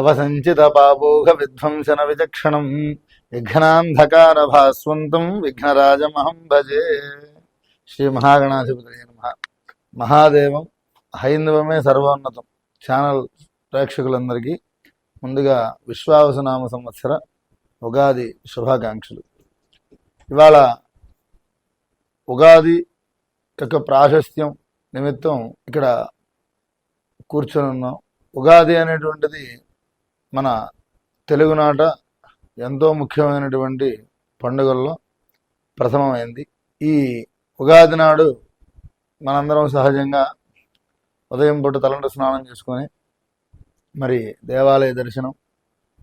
భవసంచిత పాపోఘ విధ్వంసన విచక్షణం విఘ్నాంధకార భాస్వంతం విఘ్నరాజమహం భజే శ్రీ మహాగణాధిపతి నమ మహాదేవం హైందవమే సర్వోన్నతం ఛానల్ ప్రేక్షకులందరికీ ముందుగా విశ్వావసనామ సంవత్సర ఉగాది శుభాకాంక్షలు. ఇవాళ ఉగాది యొక్క ప్రాశస్త్యం నిమిత్తం ఇక్కడ కూర్చొని ఉన్నాం ఉగాది అనేటువంటిది మన తెలుగునాట ఎంతో ముఖ్యమైనటువంటి పండుగల్లో ప్రథమమైంది. ఈ ఉగాది నాడు మనందరం సహజంగా ఉదయం పూట తలంట స్నానం చేసుకొని మరి దేవాలయ దర్శనం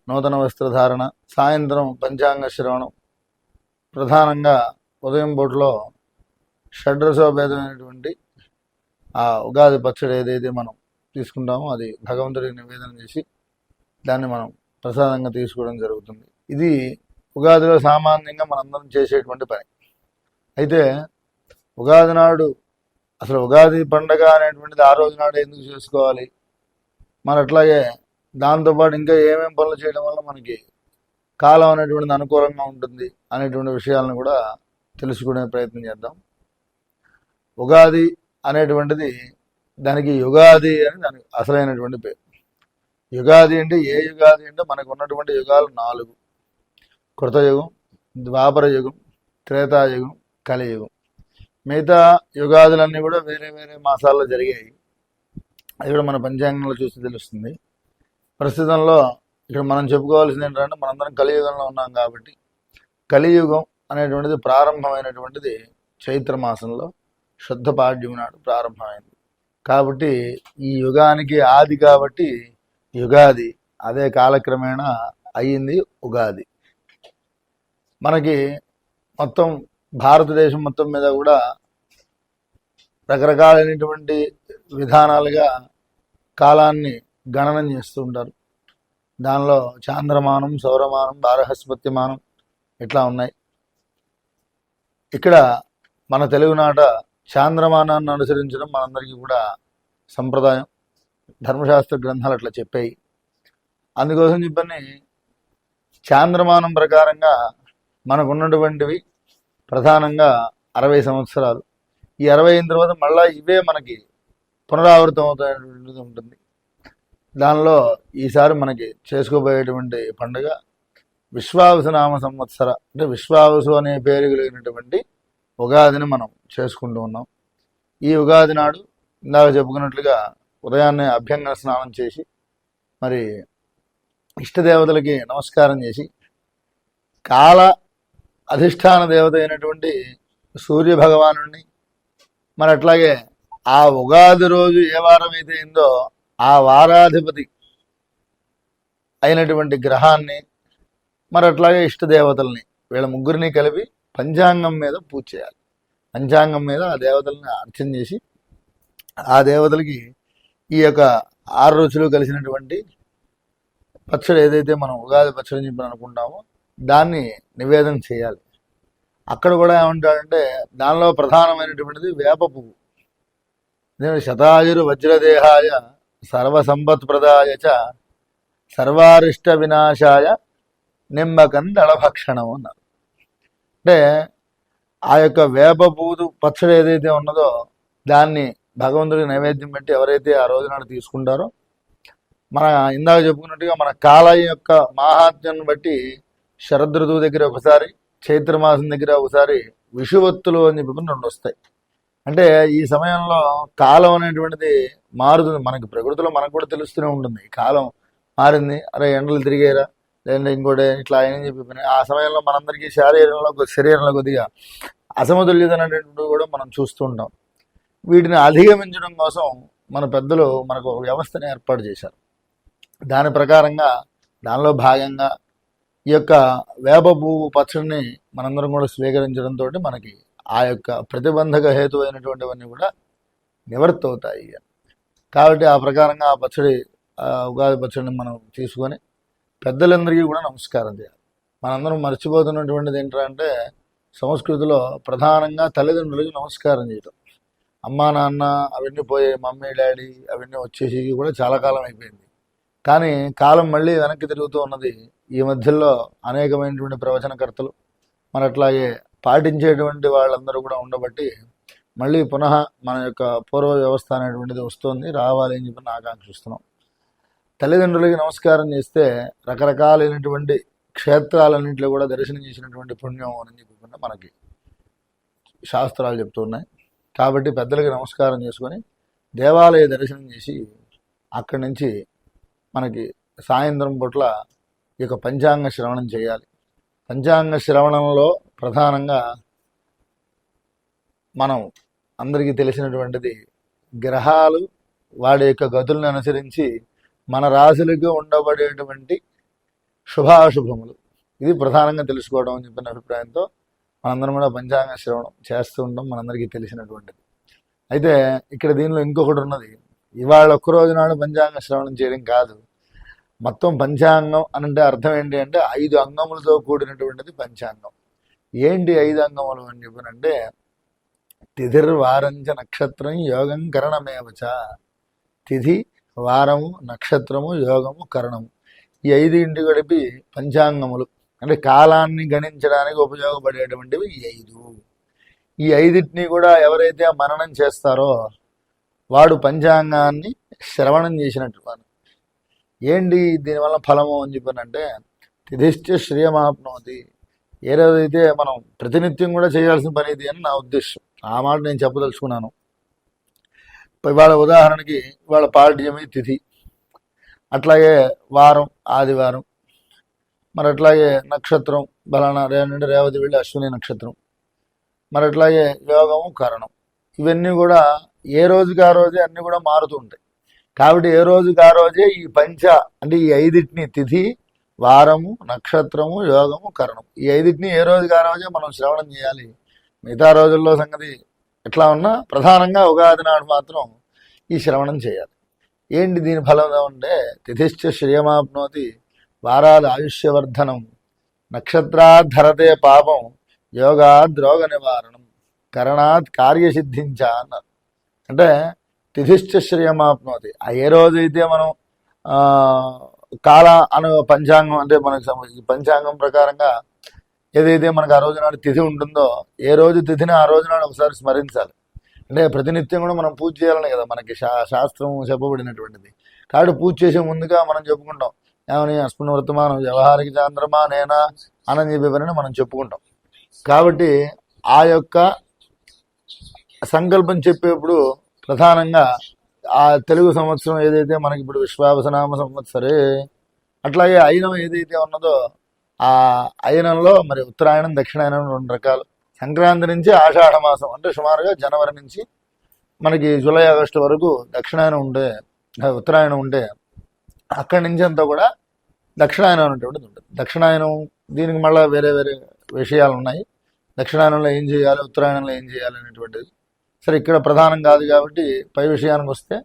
నూతన వస్త్రధారణ సాయంత్రం పంచాంగ శ్రవణం ప్రధానంగా ఉదయం పూటలో షడ్రసోభేదమైనటువంటి ఆ ఉగాది పచ్చడి ఏదైతే మనం తీసుకుంటామో అది భగవంతుడికి నివేదన చేసి దాన్ని మనం ప్రసాదంగా తీసుకోవడం జరుగుతుంది. ఇది ఉగాదిలో సామాన్యంగా మనందరం చేసేటువంటి పని. అయితే ఉగాది నాడు అసలు ఉగాది పండగ అనేటువంటిది ఆ రోజు నాడు ఎందుకు చేసుకోవాలి? మరి అట్లాగే దాంతోపాటు ఇంకా ఏమేమి పనులు చేయడం వల్ల మనకి కాలం అనేటువంటిది అనుకూలంగా ఉంటుంది అనేటువంటి విషయాలను కూడా తెలుసుకునే ప్రయత్నం చేద్దాం. ఉగాది అనేటువంటిది దానికి యుగాది అని దానికి అసలైనటువంటి పేరు. యుగాది అంటే ఏ యుగాది అంటే మనకు ఉన్నటువంటి యుగాలు నాలుగు. కృతయుగం ద్వాపర యుగం త్రేతాయుగం కలియుగం. మిగతా యుగాదులన్నీ కూడా వేరే వేరే మాసాల్లో జరిగాయి. అది కూడా మన పంచాంగంలో చూస్తే తెలుస్తుంది. ప్రస్తుతంలో ఇక్కడ మనం చెప్పుకోవాల్సింది ఏంటంటే మనందరం కలియుగంలో ఉన్నాం కాబట్టి కలియుగం అనేటువంటిది ప్రారంభమైనటువంటిది చైత్ర మాసంలో శుద్ధ పాడ్యం నాడు ప్రారంభమైంది. కాబట్టి ఈ యుగానికి ఆది కాబట్టి యుగాది. అదే కాలక్రమేణా అయ్యింది ఉగాది. మనకి మొత్తం భారతదేశం మొత్తం మీద కూడా రకరకాలైనటువంటి విధానాలుగా కాలాన్ని గణనం చేస్తూ ఉంటారు. దానిలో చాంద్రమానం సౌరమానం బారహస్పత్యమానం ఇట్లా ఉన్నాయి. ఇక్కడ మన తెలుగునాట చాంద్రమానాన్ని అనుసరించడం మనందరికీ కూడా సంప్రదాయం. ధర్మశాస్త్ర గ్రంథాలు అట్లా చెప్పాయి. అందుకోసం చెప్పని చాంద్రమానం ప్రకారంగా మనకు ఉన్నటువంటివి ప్రధానంగా అరవై సంవత్సరాలు. ఈ అరవై అయిన తర్వాత మళ్ళా ఇవే మనకి పునరావృతం అవుతున్నటువంటిది ఉంటుంది. దానిలో ఈసారి మనకి చేసుకోబోయేటువంటి పండుగ విశ్వావసునామ సంవత్సర. అంటే విశ్వావసు అనే పేరు కలిగినటువంటి ఉగాదిని మనం చేసుకుంటూ ఉన్నాం. ఈ ఉగాది నాడు ఇందాక చెప్పుకున్నట్లుగా ఉదయాన్నే అభ్యంగన స్నానం చేసి మరి ఇష్టదేవతలకి నమస్కారం చేసి కాల అధిష్టాన దేవత అయినటువంటి సూర్యభగవాను మరి అట్లాగే ఆ ఉగాది రోజు ఏ వారం అయితే అయిందో ఆ వారాధిపతి అయినటువంటి గ్రహాన్ని మరి అట్లాగే ఇష్టదేవతల్ని వీళ్ళ ముగ్గురిని కలిపి పంచాంగం మీద పూజ చేయాలి. పంచాంగం మీద ఆ దేవతల్ని అర్చన చేసి ఆ దేవతలకి ఈ యొక్క ఆరు రుచులు కలిసినటువంటి పచ్చడి ఏదైతే మనం ఉగాది పచ్చడి చెప్పి అనుకుంటామో దాన్ని నివేదన చేయాలి. అక్కడ కూడా ఏమంటాడంటే దానిలో ప్రధానమైనటువంటిది వేప పువ్వు. నేను శతాయురు వజ్రదేహాయ సర్వసంపత్ప్రదాయ చ సర్వారిష్ట వినాశాయ నిమ్మకందళభక్షణం అన్నారు. అంటే ఆ యొక్క వేప పువ్వు పచ్చడి ఏదైతే ఉన్నదో దాన్ని భగవంతుడికి నైవేద్యం పెట్టి ఎవరైతే ఆ రోజు నాడు తీసుకుంటారో మన ఇందాక చెప్పుకున్నట్టుగా మన కాలం యొక్క మాహాత్మ్యం బట్టి శరదృతువు దగ్గర ఒకసారి చైత్రమాసం దగ్గర ఒకసారి విషువత్తులు అని చెప్పుకుని రెండు వస్తాయి. అంటే ఈ సమయంలో కాలం అనేటువంటిది మారుతుంది. మనకి ప్రకృతిలో మనకు కూడా తెలుస్తూనే ఉంటుంది. కాలం మారింది అరే ఎండలు తిరిగేరా లేదంటే ఇంకోటి ఇట్లా అని చెప్పి ఆ సమయంలో మనందరికీ శారీరంలో శరీరంలో కొద్దిగా అసమతుల్యత అనేటువంటి కూడా మనం చూస్తూ ఉంటాం. వీటిని అధిగమించడం కోసం మన పెద్దలు మనకు ఒక వ్యవస్థను ఏర్పాటు చేశారు. దాని ప్రకారంగా దానిలో భాగంగా ఈ యొక్క వేప పువ్వు పచ్చడిని మనందరం కూడా స్వీకరించడంతో మనకి ఆ యొక్క ప్రతిబంధక హేతు అయినటువంటివన్నీ కూడా నివర్తి అవుతాయి కాబట్టి ఆ ప్రకారంగా ఆ పచ్చడి ఉగాది పచ్చడిని మనం తీసుకొని పెద్దలందరికీ కూడా నమస్కారం చేయాలి. మనందరం మర్చిపోతున్నటువంటిది ఏంటంటే సంస్కృతిలో ప్రధానంగా తల్లిదండ్రులకి నమస్కారం చేయటం. అమ్మా నాన్న అవన్నీ పోయే మమ్మీ డాడీ అవన్నీ వచ్చేసి కూడా చాలా కాలం అయిపోయింది. కానీ కాలం మళ్ళీ వెనక్కి తిరుగుతూ ఉన్నది. ఈ మధ్యలో అనేకమైనటువంటి ప్రవచనకర్తలు మరి అట్లాగే పాటించేటువంటి వాళ్ళందరూ కూడా ఉండబట్టి మళ్ళీ పునః మన యొక్క పూర్వ వ్యవస్థ అనేటువంటిది వస్తుంది. రావాలి అని చెప్పి ఆకాంక్షిస్తున్నాం తల్లిదండ్రులకి నమస్కారం చేస్తే రకరకాలైనటువంటి క్షేత్రాలన్నింటిలో కూడా దర్శనం చేసినటువంటి పుణ్యం అని చెప్పి మనకి శాస్త్రాలు చెప్తున్నాయి కాబట్టి పెద్దలకి నమస్కారం చేసుకొని దేవాలయ దర్శనం చేసి అక్కడి నుంచి మనకి సాయంత్రం పూట్ల ఈ యొక్క పంచాంగ శ్రవణం చేయాలి. పంచాంగ శ్రవణంలో ప్రధానంగా మనం అందరికీ తెలిసినటువంటిది గ్రహాలు వాడి యొక్క గతులను అనుసరించి మన రాశులకు ఉండబడేటువంటి శుభాశుభములు. ఇది ప్రధానంగా తెలుసుకోవడం అని చెప్పిన అభిప్రాయంతో మనందరం కూడా పంచాంగ శ్రవణం చేస్తూ ఉంటాం మనందరికీ తెలిసినటువంటిది. అయితే ఇక్కడ దీనిలో ఇంకొకటి ఉన్నది. ఇవాళ ఒక్క రోజు నాడు పంచాంగ శ్రవణం చేయడం కాదు. మొత్తం పంచాంగం అని అంటే అర్థం ఏంటి అంటే ఐదు అంగములతో కూడినటువంటిది పంచాంగం. ఏంటి ఐదు అంగములు అని చెప్పినంటే తిథిర్ వారంచ నక్షత్రం యోగం కరణమేవచ తిథి వారము నక్షత్రము యోగము కరణము. ఈ ఐదింటి గడిపి పంచాంగములు. అంటే కాలాన్ని గణించడానికి ఉపయోగపడేటువంటివి ఈ ఐదు. ఈ ఐదింటిని కూడా ఎవరైతే మననం చేస్తారో వాడు పంచాంగాన్ని శ్రవణం చేసినట్టు వాడు ఏంటి దీనివల్ల ఫలము అని చెప్పానంటే తిధిష్ట శ్రియమాప్నోతి. ఏ రోజైతే మనం ప్రతినిత్యం కూడా చేయాల్సిన పని ఇది అని నా ఉద్దేశం. ఆ మాట నేను చెప్పదలుచుకున్నాను. ఇవాళ ఉదాహరణకి ఇవాళ పాడ్యమి తిథి. అట్లాగే వారం ఆదివారం మరి అట్లాగే నక్షత్రం బలానా రేనంటే రేవతి వెళ్ళి అశ్విని నక్షత్రం. మరి అట్లాగే యోగము కరణం. ఇవన్నీ కూడా ఏ రోజుకి ఆ రోజే అన్నీ కూడా మారుతూ ఉంటాయి. కాబట్టి ఏ రోజుకి ఆ రోజే ఈ పంచ అంటే ఈ ఐదిటిని తిథి వారము నక్షత్రము యోగము కరణం. ఈ ఐదిటిని ఏ రోజుకి ఆ రోజే మనం శ్రవణం చేయాలి. మిగతా రోజుల్లో సంగతి ఎట్లా ఉన్నా ప్రధానంగా ఉగాది నాడు మాత్రం ఈ శ్రవణం చేయాలి. ఏంటి దీని ఫలం అంటే తిథిశ్చ శ్రేయమాప్నోతి వారాల ఆయుష్యవర్ధనం నక్షత్రాధరతే పాపం యోగా రోగ నివారణం కరణాత్ కార్యసిద్ధించ అన్నారు అంటే తిథిశ్చ శ్రియమాప్నోతి. ఆ ఏ రోజైతే మనం ఆ, కాల అను పంచాంగం అంటే మనకు సంబంధించి పంచాంగం ప్రకారంగా ఏదైతే మనకు ఆ రోజు నాడు తిథి ఉంటుందో ఏ రోజు తిథిని ఆ రోజు నాడు ఒకసారి స్మరించాలి. అంటే ప్రతినిత్యం కూడా మనం పూజ చేయాలని కదా మనకి శా శాస్త్రం చెప్పబడినటువంటిది. కాబట్టి పూజ చేసే ముందుగా మనం చెప్పుకుంటాం ఏమని? అస్మిన్ వర్తమానం. వ్యవహారిక చాంద్రమానేనా అని చెప్పి పనిని మనం చెప్పుకుంటాం. కాబట్టి ఆ యొక్క సంకల్పం చెప్పేప్పుడు ప్రధానంగా ఆ తెలుగు సంవత్సరం ఏదైతే మనకి ఇప్పుడు విశ్వావసనామ సంవత్సరే అట్లాగే అయినం ఏదైతే ఉన్నదో ఆ అయనంలో మరి ఉత్తరాయణం దక్షిణాయనం రెండు రకాలు. సంక్రాంతి నుంచి ఆషాఢ మాసం అంటే సుమారుగా జనవరి నుంచి మనకి జూలై ఆగస్టు వరకు దక్షిణాయనం ఉండే ఉత్తరాయణం ఉండే అక్కడి నుంచి అంతా కూడా దక్షిణాయనం అనేటువంటిది ఉంటుంది. దక్షిణాయనం దీనికి మళ్ళీ వేరే వేరే విషయాలు ఉన్నాయి. దక్షిణాయనంలో ఏం చేయాలి ఉత్తరాయణంలో ఏం చేయాలి అనేటువంటిది. సరే ఇక్కడ ప్రధానం కాదు కాబట్టి పై విషయానికి వస్తే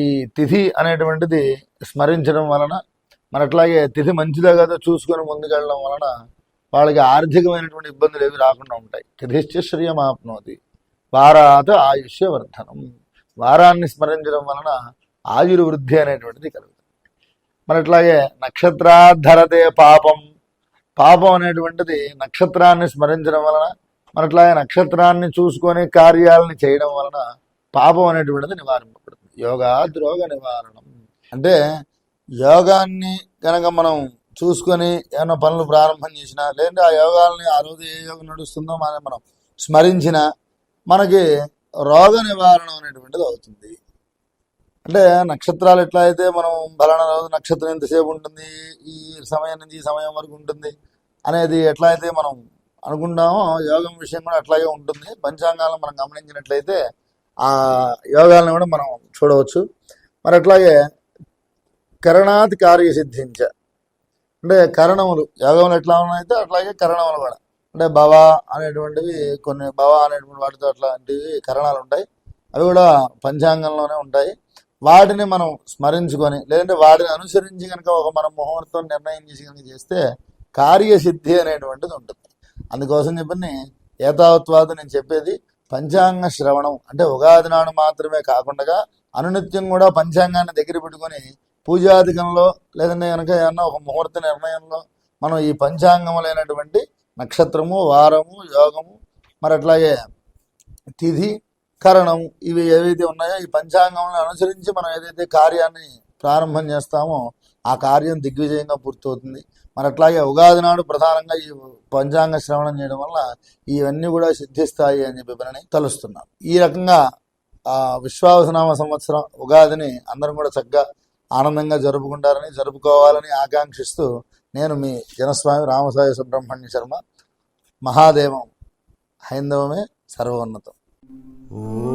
ఈ తిథి అనేటువంటిది స్మరించడం వలన మన అట్లాగే తిథి మంచిదా కదా చూసుకొని ముందుకెళ్ళడం వలన వాళ్ళకి ఆర్థికమైనటువంటి ఇబ్బందులు ఏవి రాకుండా ఉంటాయి. తిథిశ్చ శ్రియమాప్నోతి. వారాత ఆయుష్య వర్ధనం. వారాన్ని స్మరించడం వలన ఆయుర్వృద్ధి అనేటువంటిది కలుగుతుంది. మరి అట్లాగే నక్షత్రాధరతే పాపం. పాపం అనేటువంటిది నక్షత్రాన్ని స్మరించడం వలన మరి అట్లాగే నక్షత్రాన్ని చూసుకొని కార్యాలని చేయడం వలన పాపం అనేటువంటిది నివారింపబడుతుంది. యోగా ద్రోగ నివారణం. అంటే యోగాన్ని కనుక మనం చూసుకొని ఏమైనా పనులు ప్రారంభం చేసినా లేదంటే ఆ యోగాల్ని ఆ రోజు ఏ యోగం నడుస్తుందో మనం మనం స్మరించిన మనకి రోగ నివారణ అనేటువంటిది అవుతుంది. అంటే నక్షత్రాలు ఎట్లా అయితే మనం ఫలానా రోజు నక్షత్రం ఎంతసేపు ఉంటుంది ఈ సమయం నుంచి ఈ సమయం వరకు ఉంటుంది అనేది ఎట్లా అయితే మనం అనుకుంటామో యోగం విషయం కూడా అట్లాగే ఉంటుంది. పంచాంగాలను మనం గమనించినట్లయితే ఆ యోగాలను కూడా మనం చూడవచ్చు. మరి అట్లాగే కరణాత్ కార్యసిద్ధించ అంటే కరణములు యోగములు ఎట్లా ఉన్నాయితే అట్లాగే కరణములు కూడా. అంటే భవ అనేటువంటివి కొన్ని భవ అనేటువంటి వాటితో అట్లాంటివి కరణాలు ఉంటాయి. అవి కూడా పంచాంగంలోనే ఉంటాయి. వాటిని మనం స్మరించుకొని లేదంటే వాటిని అనుసరించి కనుక ఒక మనం ముహూర్తం నిర్ణయం చేసి కనుక చేస్తే కార్యసిద్ధి అనేటువంటిది ఉంటుంది. అందుకోసం చెప్పని ఏతావత్వాదు నేను చెప్పేది పంచాంగ శ్రవణం. అంటే ఉగాది నాడు మాత్రమే కాకుండా అనునిత్యం కూడా పంచాంగాన్ని దగ్గర పెట్టుకొని పూజాధికంలో లేదంటే కనుక ఏమన్నా ఒక ముహూర్త నిర్ణయంలో మనం ఈ పంచాంగములైనటువంటి నక్షత్రము వారము యోగము మరి అట్లాగే తిథి కరణం ఇవి ఏవైతే ఉన్నాయో ఈ పంచాంగంలో అనుసరించి మనం ఏదైతే కార్యాన్ని ప్రారంభం చేస్తామో ఆ కార్యం దిగ్విజయంగా పూర్తవుతుంది. మరి అట్లాగే ఉగాది నాడు ప్రధానంగా ఈ పంచాంగ శ్రవణం చేయడం వల్ల ఇవన్నీ కూడా సిద్ధిస్తాయి అని చెప్పి మనని తలుస్తున్నాం. ఈ రకంగా విశ్వాసనామ విశ్వావసనామ సంవత్సరం ఉగాదిని అందరం కూడా చక్కగా ఆనందంగా జరుపుకుంటారని జరుపుకోవాలని ఆకాంక్షిస్తూ నేను మీ జనస్వామి రామసాయి సుబ్రహ్మణ్య శర్మ మహాదేవం హైందవమే సర్వోన్నతం. 오.